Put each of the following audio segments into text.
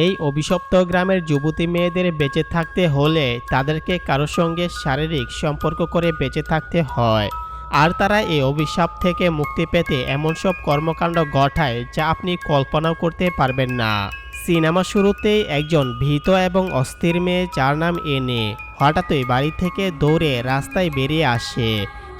এই অভিশপ্ত গ্রামের যুবতী মেয়েদের বেঁচে থাকতে হলে তাদেরকে কারোর সঙ্গে শারীরিক সম্পর্ক করে বেঁচে থাকতে হয়। আর তারা এই অভিশাপ থেকে মুক্তি পেতে এমন সব কর্মকাণ্ড ঘটায় যা আপনি কল্পনাও করতে পারবেন না। সিনেমা শুরুতেই একজন ভীত এবং অস্থির মেয়ে যার নাম এনে হঠাৎই বাড়ি থেকে দৌড়ে রাস্তায় বেরিয়ে আসে।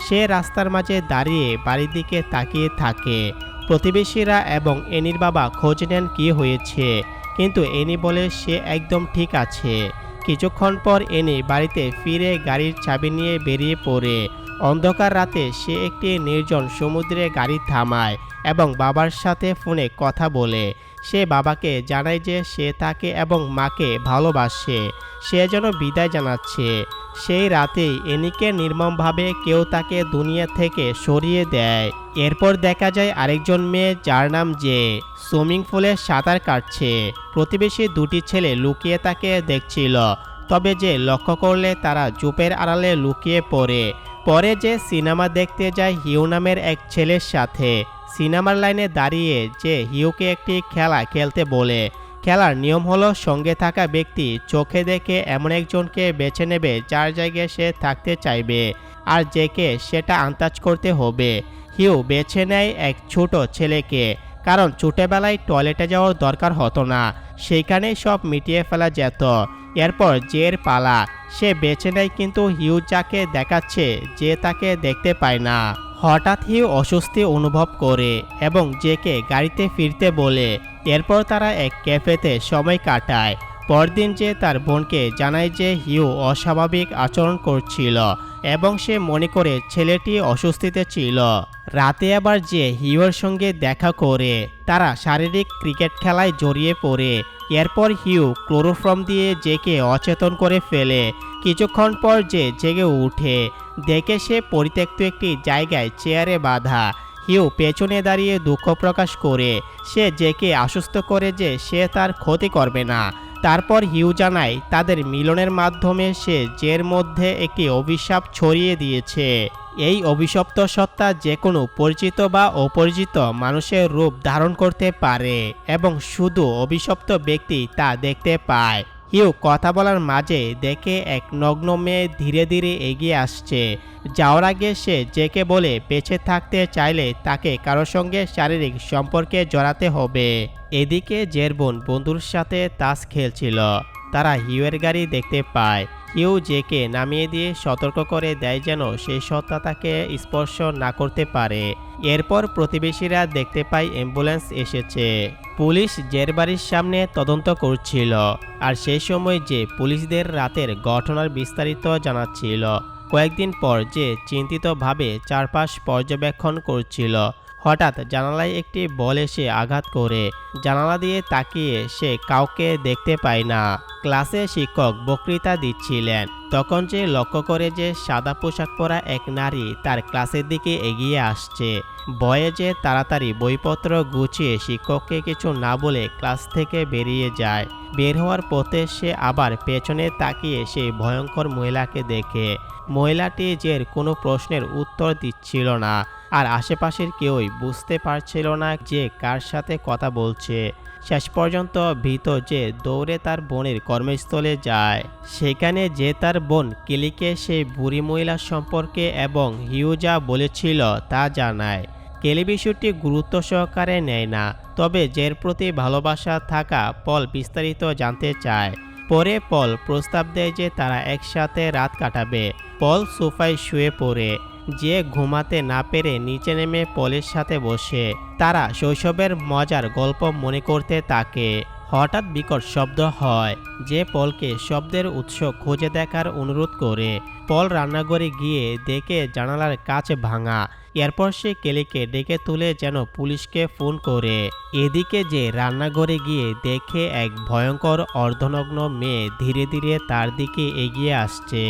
সে রাস্তার মাঝে দাঁড়িয়ে বাড়ির দিকে তাকিয়ে থাকে। প্রতিবেশীরা এবং এনির বাবা খোঁজ নেন কী হয়েছে। কিন্তু এনি বলে সে একদম ঠিক আছে। কিছুক্ষণ পর এনি বাড়িতে ফিরে গাড়ির চাবি নিয়ে বেরিয়ে পড়ে। অন্ধকার রাতে সে একটি নির্জন সমুদ্রে গাড়ি থামায় এবং বাবার সাথে ফোনে কথা বলে। সে বাবাকে জানায় যে সে তাকে এবং মাকে ভালোবাসে। সে যেন বিদায় জানাচ্ছে। সেই রাতেই এনিকে নির্মমভাবে কেউ তাকে দুনিয়া থেকে সরিয়ে দেয়। এরপর দেখা যায় আরেকজন মেয়ে যার নাম যে সুইমিং পুলে সাঁতার কাটছে। প্রতিবেশী দুটি ছেলে লুকিয়ে তাকে দেখছিল। তবে যে লক্ষ্য করলে তারা জুপের আড়ালে লুকিয়ে পড়ে। পরে যে সিনেমা দেখতে যায় হিউ নামের এক ছেলের সাথে। সিনেমার লাইনে দাঁড়িয়ে যে হিউকে একটি খেলা খেলতে বলে। খেলার নিয়ম হলো সঙ্গে থাকা ব্যক্তি চোখে দেখে এমন একজনকে বেছে নেবে যার জায়গায় সে থাকতে চাইবে আর যেকে সেটা আন্দাজ করতে হবে। হিউ বেছে নেয় এক ছোট ছেলেকে, কারণ ছোটবেলায় টয়লেটে যাওয়ার দরকার হতো না। সেইখানেই সব মিটিয়ে ফেলা যেত। এরপর জের পালা, সে বেছে নেয় কিন্তু হিউ যাকে দেখাচ্ছে যে তাকে দেখতে পায় না। হঠাৎ হিউ অস্বস্তি অনুভব করে এবং জেকে গাড়িতে ফিরতে বলে। এরপর তারা এক ক্যাফেতে সময় কাটায়। পরদিন যে তার বোনকে জানায় যে হিউ অস্বাভাবিক আচরণ করছিল। এবং সে মনে করে ছেলেটি অস্বস্তিতে ছিল। রাতে আবার যে হিউর সঙ্গে দেখা করে, তারা শারীরিক ক্রিকেট খেলায় জড়িয়ে পড়ে। এরপর হিউ ক্লোরোফর্ম দিয়ে জেকে অচেতন করে ফেলে। কিছুক্ষণ পর যে জেগে উঠে, দেখে সে পরিত্যক্ত একটি জায়গায় চেয়ারে বাঁধা। হিউ পেছনে দাঁড়িয়ে দুঃখ প্রকাশ করে, সে জেকে আশ্বস্ত করে যে সে তার ক্ষতি করবে না। তারপর হিউ জানায়, তাদের মিলনের মাধ্যমে সে জের মধ্যে একটি অভিশাপ ছড়িয়ে দিয়েছে। এই অভিশপ্ত সত্তা যে কোনো পরিচিত বা অপরিচিত মানুষের রূপ ধারণ করতে পারে এবং শুধু অভিশপ্ত ব্যক্তি তা দেখতে পায়। হিউ কথা বলার মাঝে দেখে এক নগ্ন মেয়ে ধীরে ধীরে এগিয়ে আসছে। যাওয়ার আগে সে জেকে বলে বেঁচে থাকতে চাইলে তাকে কারোর সঙ্গে শারীরিক সম্পর্কে জড়াতে হবে। এদিকে জের বোন বন্ধুর সাথে তাস খেলছিল। তারা হিউয়ের গাড়ি দেখতে পায়। হিউ জেকে নামিয়ে দিয়ে সতর্ক করে দেয় যেন সেই সত্তা তাকে স্পর্শ না করতে পারে। এরপর প্রতিবেশীরা দেখতে পায় অ্যাম্বুলেন্স এসেছে। পুলিশ জের বাড়ির সামনে তদন্ত করছিল। আর সেই সময় যে পুলিশদের রাতের ঘটনার বিস্তারিত জানাচ্ছিল, কয়েকদিন পর যে চিন্তিতভাবে চারপাশ পর্যবেক্ষণ করছিল হঠাৎ জানালায় একটি বল এসে আঘাত করে। জানালা দিয়ে তাকিয়ে সে কাউকে দেখতে পায় না। ক্লাসে শিক্ষক বক্তৃতা দিচ্ছিলেন। তখন যে লক্ষ্য করে যে সাদা পোশাক পরা এক নারী তার ক্লাসের দিকে এগিয়ে আসছে। ভয়ে যে তাড়াতাড়ি বইপত্র গুছিয়ে শিক্ষককে কিছু না বলে ক্লাস থেকে বেরিয়ে যায়। বের হওয়ার পথে সে আবার পেছনে তাকিয়ে সেই ভয়ঙ্কর মহিলাকে দেখে। মহিলাটি যে কোনো প্রশ্নের উত্তর দিচ্ছিল না। আর আশেপাশের কেউই বুঝতে পারছিল না যে কার সাথে কথা বলছে। শেষ পর্যন্ত ভীত যে দৌড়ে তার বোনের কর্মস্থলে যায়। সেখানে যে তার বোন কেলিকে সেই বুড়ি মহিলা সম্পর্কে এবং হিউ যা বলেছিল তা জানায়। কেলি বিষয়টি গুরুত্ব সহকারে নেয় না, তবে জের প্রতি ভালোবাসা থাকা পল বিস্তারিত জানতে চায়। পরে পল প্রস্তাব দেয় যে তারা একসাথে রাত কাটাবে। পল সোফায় শুয়ে পড়ে। যে ঘুমাতে না পেরে নিচে নেমে পলের সাথে বসে। তারা শৈশবের মজার গল্প মনে করতে থাকে। হঠাৎ বিকট শব্দ হয় যে পলকে শব্দের উৎস খুঁজে দেখার অনুরোধ করে। পল রান্নাঘরে গিয়ে দেখে জানালার কাচ ভাঙা। এরপর সে কেলিকে ডেকে তুলে যেন পুলিশকে ফোন করে। এদিকে যে রান্নাঘরে গিয়ে দেখে এক ভয়ঙ্কর অর্ধনগ্ন মেয়ে ধীরে ধীরে তার দিকে এগিয়ে আসছে।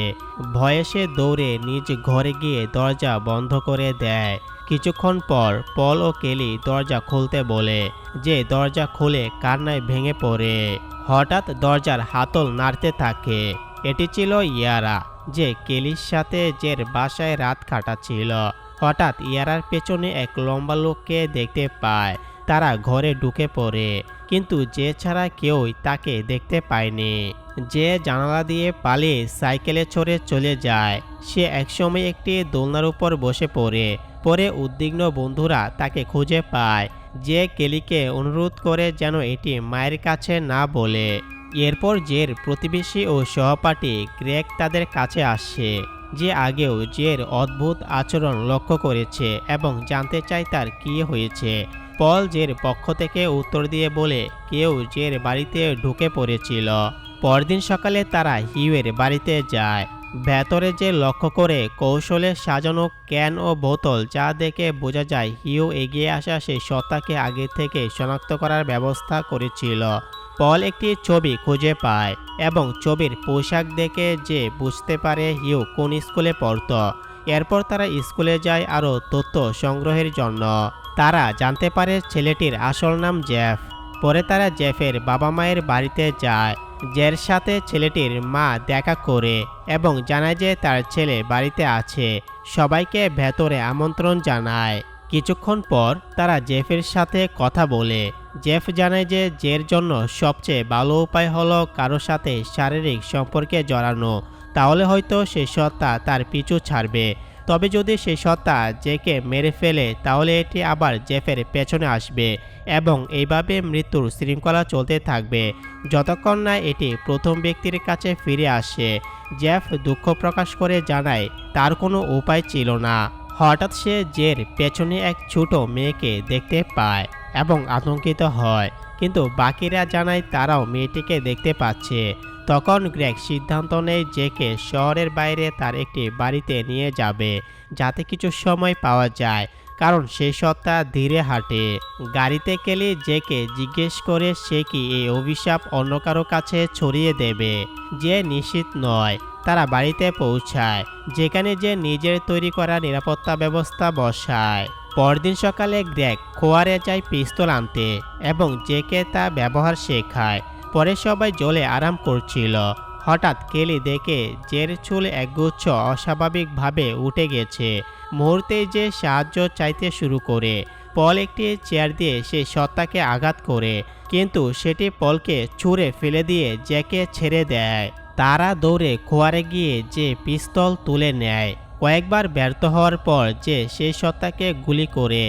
ভয়ে সে দৌড়ে নিজ ঘরে গিয়ে দরজা বন্ধ করে দেয়। কিছুক্ষণ পর পল ও কেলি দরজা খুলতে বলে যে দরজা খুলে কান্নায় ভেঙে পড়ে। হঠাৎ দরজার হাতল নাড়তে থাকে। এটি ছিল ইয়ারা, যে কেলির সাথে জের বাসায় রাত কাটাচ্ছিল। হঠাৎ ইয়ারার পেছনে এক লম্বা লোককে দেখতে পায়। তারা ঘরে ঢুকে পড়ে, কিন্তু যে ছাড়া কেউই তাকে দেখতে পায়নি। যে জানালা দিয়ে পালিয়ে সাইকেলে চড়ে চলে যায়। সে একসময় একটি দোলনার উপর বসে পড়ে। পরে উদ্বিগ্ন বন্ধুরা তাকে খুঁজে পায়। যে কেলিকে অনুরোধ করে যেন এটি মায়ের কাছে না বলে। এরপর জের প্রতিবেশী ও সহপাঠী গ্রেক তাদের কাছে আসে। যে আগেও জের অদ্ভুত আচরণ লক্ষ্য করেছে এবং জানতে চায় তার কী হয়েছে। পল জের পক্ষ থেকে উত্তর দিয়ে বলে, কেউ জের বাড়িতে ঢুকে পড়েছিল। পরদিন সকালে তারা হিউয়ের বাড়িতে যায়। ভেতরে যে লক্ষ্য করে কৌশলে সাজানো ক্যান ও বোতল, যা দেখে বোঝা যায় হিউ এগিয়ে আসা সেই সত্তাকে আগে থেকে শনাক্ত করার ব্যবস্থা করেছিল। পল একটি ছবি খুঁজে পায় এবং ছবির পোশাক দেখে যে বুঝতে পারে হিউ কোন স্কুলে পড়তো। এরপর তারা স্কুলে যায় আরও তথ্য সংগ্রহের জন্য। তারা জানতে পারে ছেলেটির আসল নাম জেফ। পরে তারা জেফের বাবা মায়ের বাড়িতে যায়। জের সাথে ছেলেটির মা দেখা করে এবং জানায় যে তার ছেলে বাড়িতে আছে। সবাইকে ভেতরে আমন্ত্রণ জানায়। কিছুক্ষণ পর তারা জেফের সাথে কথা বলে। জেফ জানায় যে জের জন্য সবচেয়ে ভালো উপায় হলো কারও সাথে শারীরিক সম্পর্কে জড়ানো। তাহলে হয়তো সে সত্তা তার পিছু ছাড়বে। তবে যদি সে সত্তা জেকে মেরে ফেলে, তাহলে এটি আবার জেফের পেছনে আসবে এবং এইভাবে মৃত্যুর শৃঙ্খলা চলতে থাকবে। যতক্ষণ না এটি প্রথম ব্যক্তির কাছে ফিরে আসে, জেফ দুঃখ প্রকাশ করে জানায়, তার কোনো উপায় ছিল না। হঠাৎ সে জের পেছনে এক ছোট মেয়েকে দেখতে পায় এবং আতঙ্কিত হয়। কিন্তু বাকিরা জানায় তারাও মেয়েটিকে দেখতে পাচ্ছে। তখন গ্রেগ সিদ্ধান্ত নেয় জেকে শহরের বাইরে তার একটি বাড়িতে নিয়ে যাবে, যাতে কিছু সময় পাওয়া যায়, কারণ সেই সত্তা ধীরে হাঁটে। গাড়িতে গেলে জেকে জিজ্ঞেস করে সে কি এই অভিশাপ অন্য কারও কাছে ছড়িয়ে দেবে? যে নিশ্চিত নয়, তারা বাড়িতে পৌঁছায়, যেখানে যে নিজের তৈরি করা নিরাপত্তা ব্যবস্থা বসায়। পরদিন সকালে গ্রেগ খোয়ারে যায় পিস্তল আনতে এবং জেকে তা ব্যবহার শেখায়। পরে সবাই জলে আরাম করছিল। হঠাৎ কেলি দেখে জের চুল একগুচ্ছ অস্বাভাবিকভাবে উঠে গেছে। মুহূর্তে যে সাহায্য চাইতে শুরু করে, পল একটি চেয়ার দিয়ে সে সত্তাকে আঘাত করে, কিন্তু সেটি পলকে ছুঁড়ে ফেলে দিয়ে জ্যাকে ছেড়ে দেয়। তারা দৌড়ে খোয়ারে গিয়ে যে পিস্তল তুলে নেয়, কয়েকবার ব্যর্থ হওয়ার পর যে সেই সত্তাকে গুলি করে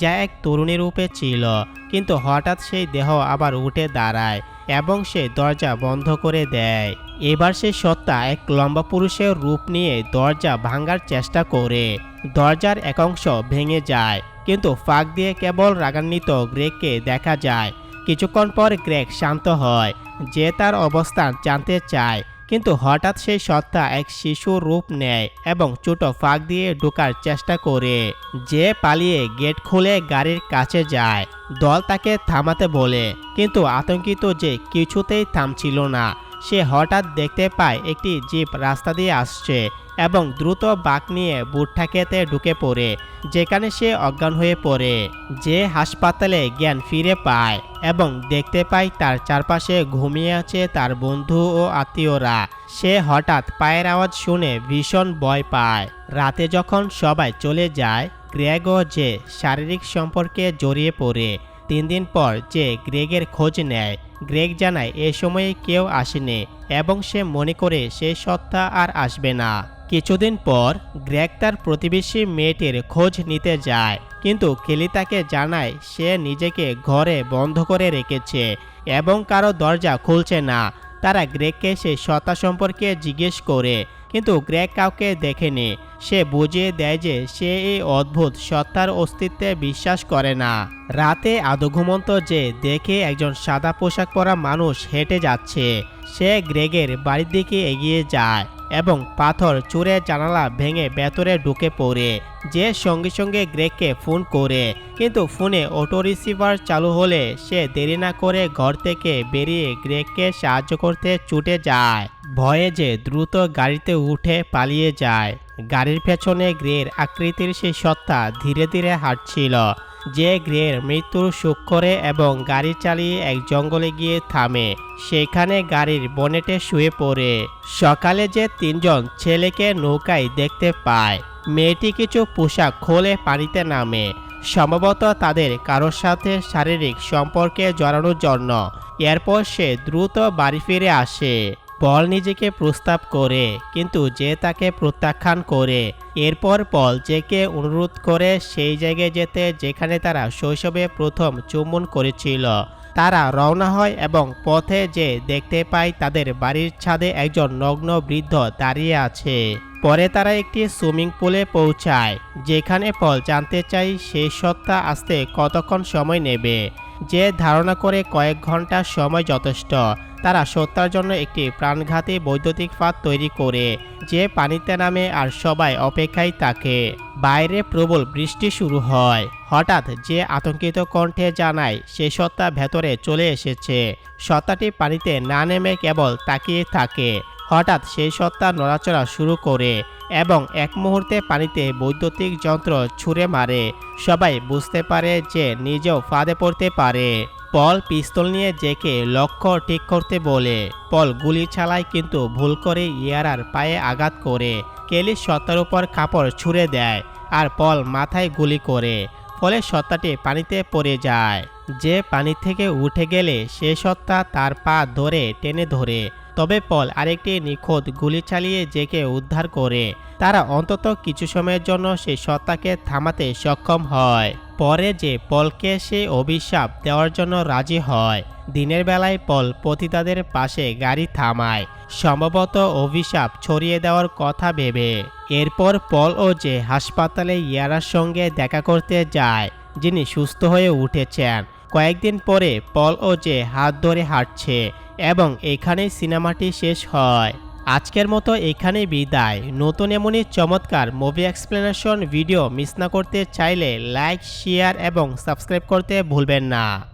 যা এক তরুণী রূপে ছিল। কিন্তু হঠাৎ সেই দেহ আবার উঠে দাঁড়ায় এবং সে দরজা বন্ধ করে দেয়। এবার সেই সত্তা এক লম্বা পুরুষের রূপ নিয়ে দরজা ভাঙার চেষ্টা করে। দরজার এক অংশ ভেঙে যায়, কিন্তু ফাঁক দিয়ে কেবল রাগান্বিত গ্রেগকে দেখা যায়। কিছুক্ষণ পর গ্রেগ শান্ত হয়, যে তার অবস্থান জানতে চায়। কিন্তু হঠাৎ সেই সত্তা এক শিশুর রূপ নেয় এবং ছোট ফাঁক দিয়ে ঢোকার চেষ্টা করে। যে পালিয়ে গেট খুলে গাড়ির কাছে যায়। দল তাকে থামাতে বলে, কিন্তু আতঙ্কিত যে কিছুতেই থামছিল না। সে হঠাৎ দেখতে পায় একটি জিপ রাস্তা দিয়ে আসছে এবং দ্রুত বাঁক নিয়ে বুট্টা খেতে ঢুকে পড়ে, যেখানে সে অজ্ঞান হয়ে পড়ে। যে হাসপাতালে জ্ঞান ফিরে পায় এবং দেখতে পায় তার চারপাশে ঘুমিয়ে আছে তার বন্ধু ও আত্মীয়রা। সে হঠাৎ পায়ের আওয়াজ শুনে ভীষণ ভয় পায়। রাতে যখন সবাই চলে যায় গ্রেগ যে শারীরিক সম্পর্কে জড়িয়ে পড়ে তিন দিন পর যে গ্রেগের খোঁজ নেয়, গ্রেগ জানায় এ সময়ে কেউ আসেনি এবং সে মনে করে সে সত্তা আর আসবে না। কিছুদিন পর গ্রেগ তার প্রতিবেশী মেয়েটির খোঁজ নিতে যায়, কিন্তু কেলি তাকে জানায় সে নিজেকে ঘরে বন্ধ করে রেখেছে এবং কারও দরজা খুলছে না। তারা গ্রেগকে সে সত্তা সম্পর্কে জিজ্ঞেস করে, কিন্তু গ্রেগ কাউকে দেখেনি। সে বুঝিয়ে দেয় যে সে এই অদ্ভুত সত্তার অস্তিত্বে বিশ্বাস করে না। রাতে আদৌ ঘুমন্ত যে দেখে একজন সাদা পোশাক পরা মানুষ হেঁটে যাচ্ছে, সে গ্রেগের বাড়ির দিকে এগিয়ে যায় এবং পাথর চুরে জানালা ভেঙে ভেতরে ঢুকে পড়ে। যে সঙ্গে সঙ্গে গ্রেগকে ফোন করে, কিন্তু ফোনে অটো রিসিভার চালু হলে সে দেরি না করে ঘর থেকে বেরিয়ে গ্রেগকে সাহায্য করতে ছুটে যায়। ভয়ে যে দ্রুত গাড়িতে উঠে পালিয়ে যায়। গাড়ির পেছনে গ্রের আকৃতির সেই সত্তা ধীরে ধীরে হাঁটছিল, যে গ্রের মৃত্যুর সুখ করে এবং গাড়ি চালিয়ে এক জঙ্গলে গিয়ে থামে। সেখানে গাড়ির বনেটে শুয়ে পড়ে। সকালে যে তিনজন ছেলেকে নৌকায় দেখতে পায়, মেয়েটি কিছু পোশাক খোলে পানিতে নামে। সম্ভবত তাদের কারোর সাথে শারীরিক সম্পর্কে জড়ানোর জন্য। এরপর সে দ্রুত বাড়ি ফিরে আসে। পল নিজেকে প্রস্তাব করে, কিন্তু যে তাকে প্রত্যাখ্যান করে, এরপর পল জেকে অনুরোধ করে সেই জায়গায় যেতে যেখানে তারা শৈশবে প্রথম চুম্বন করেছিল। তারা রওনা হয় এবং পথে যে দেখতে পায় তাদের বাড়ির ছাদে একজন নগ্ন বৃদ্ধ দাঁড়িয়ে আছে। পরে তারা একটি সুইমিং পুলে পৌঁছায়, যেখানে পল জানতে চাই সেই সত্তা আসতে কতক্ষণ সময় নেবে। যে ধারণা করে কয়েক ঘণ্টা সময় যথেষ্ট, তারা সত্তার জন্য একটি প্রাণঘাতী বৈদ্যুতিক ফাঁদ তৈরি করে, যে পানিতে নামে আর সবাই অপেক্ষায় থাকে। বাইরে প্রবল বৃষ্টি শুরু হয়। হঠাৎ যে আতঙ্কিত কণ্ঠে জানায়, সে সত্তা ভেতরে চলে এসেছে। সত্তাটি পানিতে না নেমে কেবল তাকিয়ে থাকে। হঠাৎ সেই সত্তা নড়াচড়া শুরু করে এবং এক মুহূর্তে পানিতে বৈদ্যুতিক যন্ত্র ছুঁড়ে মারে। সবাই বুঝতে পারে যে নিজেও ফাঁদে পড়তে পারে। পল পিস্তল নিয়ে জেকে লক্ষ্য ঠিক করতে বলে। পল গুলি চালায় কিন্তু ভুল করে ইয়ারার পায়ে আঘাত করে। কেলি সত্তার উপর কাপড় ছুঁড়ে দেয় আর পল মাথায় গুলি করে, ফলে সত্তাটি পানিতে পড়ে যায়। যে পানি থেকে উঠে গেলে সে সত্তা তার পা ধরে টেনে ধরে তবে পল আরেকটি নিখোঁজ গুলি চালিয়ে জেকে উদ্ধার করে। তারা অন্তত কিছু সময়ের জন্য সেই সত্তাকে থামাতে সক্ষম হয়। পরে যে পলকে সে অভিশাপ দেওয়ার জন্য রাজি হয়, দিনের বেলায় পল পতিতাদের পাশে গাড়ি থামায়। সম্ভবত অভিশাপ ছড়িয়ে দেওয়ার কথা ভেবে। এরপর পল ও যে হাসপাতালে ইয়ারার সঙ্গে দেখা করতে যায়, যিনি সুস্থ হয়ে উঠেছেন। কয়েকদিন পরে পল ও যে হাত ধরে হাঁটছে এবং এখানেই সিনেমাটি শেষ হয়। আজকের মতো এখানেই বিদায়। নতুন এমনই চমৎকার মুভি এক্সপ্লেনেশন ভিডিও মিস না করতে চাইলে লাইক শেয়ার এবং সাবস্ক্রাইব করতে ভুলবেন না।